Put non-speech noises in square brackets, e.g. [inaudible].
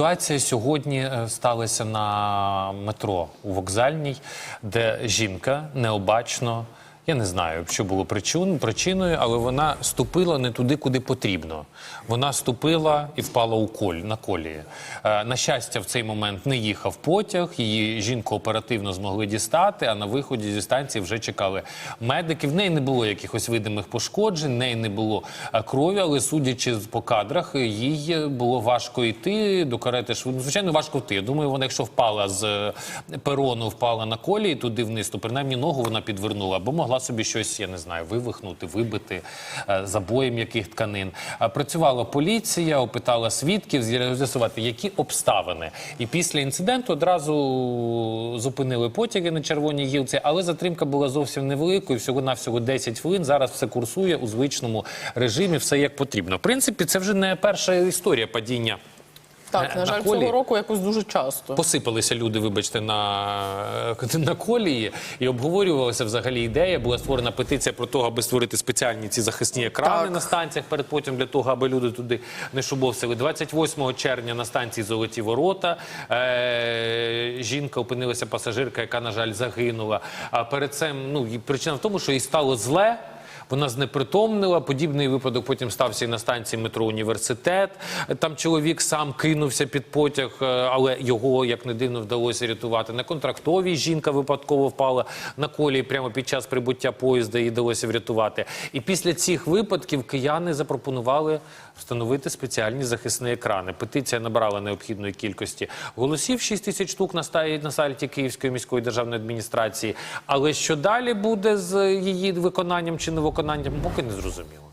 Ситуація сьогодні е, сталася на метро у вокзальній, де жінка необачно. Я не знаю, що було причин, причиною, але вона ступила не туди, куди потрібно. Вона ступила і впала у коль на колії. Е, на щастя, в цей момент не їхав потяг. Її жінку оперативно змогли дістати. А на виході зі станції вже чекали медики. В неї не було якихось видимих пошкоджень, в неї не було е, крові, але судячи по кадрах, їй було важко йти до карети швидко. Звичайно, важко йти. Я думаю, вона, якщо впала з е, перону, впала на колії туди вниз, то принаймні ногу вона підвернула, або могла собі щось, я не знаю, вивихнути, вибити е, забоєм яких тканин. Працювала поліція, опитала свідків, з'ясувати, які обставини. І після інциденту одразу зупинили потяги на червоній гілці, але затримка була зовсім невеликою, всього навсього 10 хвилин. Зараз все курсує у звичному режимі, все як потрібно. В принципі, це вже не перша історія падіння. Так, Е, на на жаль, колі. цього року якось дуже часто. Посипалися люди, вибачте, на, [laughs] на колії і обговорювалася взагалі ідея. Була створена петиція про те, аби створити спеціальні ці захисні екрани Так. на станціях перед потім для того, аби люди туди не шубовсили. 28 червня на станції Золоті Ворота е- жінка опинилася пасажирка, яка, на жаль, загинула. А перед цим ну причина в тому, що їй стало зле. Вона знепритомнила. Подібний випадок потім стався і на станції метро Університет. Там чоловік сам кинувся під потяг, е, але його, як не дивно, вдалося рятувати. На контрактовій жінка випадково впала на колії прямо під час прибуття поїзда. Їй вдалося врятувати. І після цих випадків кияни запропонували встановити спеціальні захисні екрани. Петиція набрала необхідної кількості голосів 6 тисяч штук на сайті, Київської міської державної адміністрації. Але що далі буде з її виконанням чи невиконанням, поки не зрозуміло.